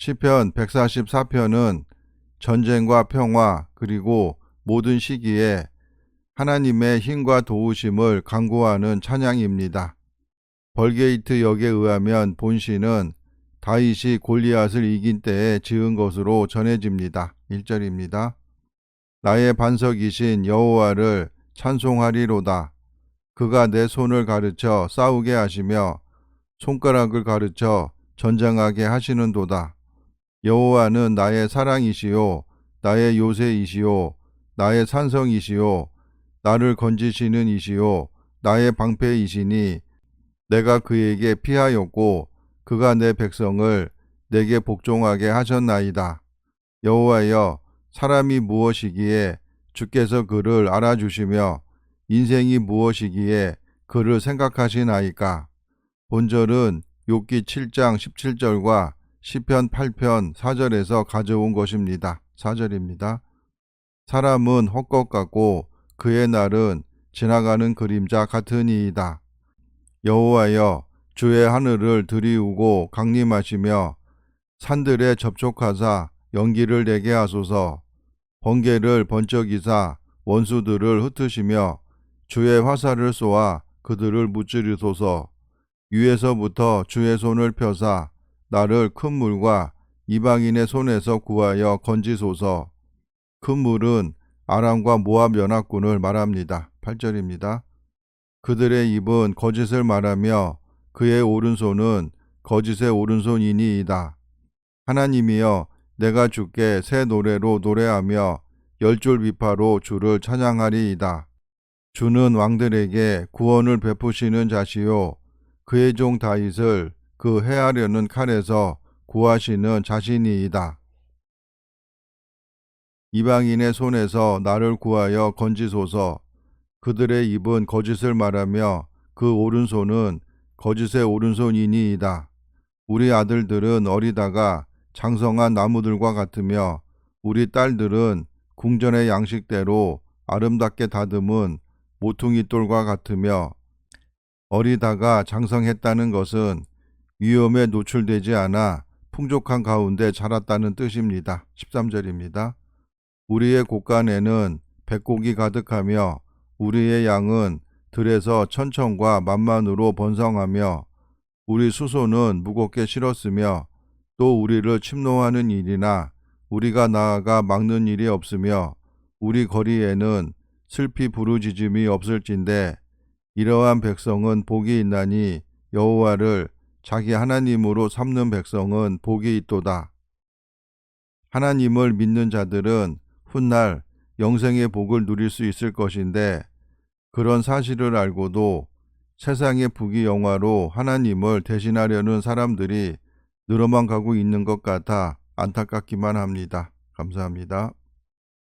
시편 144편은 전쟁과 평화 그리고 모든 시기에 하나님의 힘과 도우심을 강구하는 찬양입니다. 벌게이트 역에 의하면 본시는 다윗이 골리앗을 이긴 때에 지은 것으로 전해집니다. 1절입니다. 나의 반석이신 여호와를 찬송하리로다. 그가 내 손을 가르쳐 싸우게 하시며 손가락을 가르쳐 전쟁하게 하시는도다. 여호와는 나의 사랑이시요 나의 요새이시요 나의 산성이시요 나를 건지시는 이시요 나의 방패이시니 내가 그에게 피하였고 그가 내 백성을 내게 복종하게 하셨나이다. 여호와여 사람이 무엇이기에 주께서 그를 알아주시며 인생이 무엇이기에 그를 생각하시나이까. 본절은 욥기 7장 17절과 시편 8편 4절에서 가져온 것입니다. 4절입니다. 사람은 헛것 같고 그의 날은 지나가는 그림자 같으니이다. 여호와여 주의 하늘을 들이우고 강림하시며 산들에 접촉하사 연기를 내게 하소서 번개를 번쩍이사 원수들을 흩으시며 주의 화살을 쏘아 그들을 무찌르소서 위에서부터 주의 손을 펴사 나를 큰 물과 이방인의 손에서 구하여 건지소서 큰 물은 아람과 모압 연합군을 말합니다. 8절입니다. 그들의 입은 거짓을 말하며 그의 오른손은 거짓의 오른손이니이다. 하나님이여 내가 주께 새 노래로 노래하며 열줄 비파로 주를 찬양하리이다. 주는 왕들에게 구원을 베푸시는 자시요 그의 종 다윗을 그 해하려는 칼에서 구하시는 자신이이다. 이방인의 손에서 나를 구하여 건지소서 그들의 입은 거짓을 말하며 그 오른손은 거짓의 오른손이니이다. 우리 아들들은 어리다가 장성한 나무들과 같으며 우리 딸들은 궁전의 양식대로 아름답게 다듬은 모퉁이 돌과 같으며 어리다가 장성했다는 것은 위험에 노출되지 않아 풍족한 가운데 자랐다는 뜻입니다. 13절입니다. 우리의 곳간에는 백곡이 가득하며 우리의 양은 들에서 천천과 만만으로 번성하며 우리 수소는 무겁게 실었으며 또 우리를 침노하는 일이나 우리가 나아가 막는 일이 없으며 우리 거리에는 슬피 부르짖음이 없을진데 이러한 백성은 복이 있나니 여호와를 자기 하나님으로 삼는 백성은 복이 있도다. 하나님을 믿는 자들은 훗날 영생의 복을 누릴 수 있을 것인데 그런 사실을 알고도 세상의 부귀 영화로 하나님을 대신하려는 사람들이 늘어만 가고 있는 것 같아 안타깝기만 합니다. 감사합니다.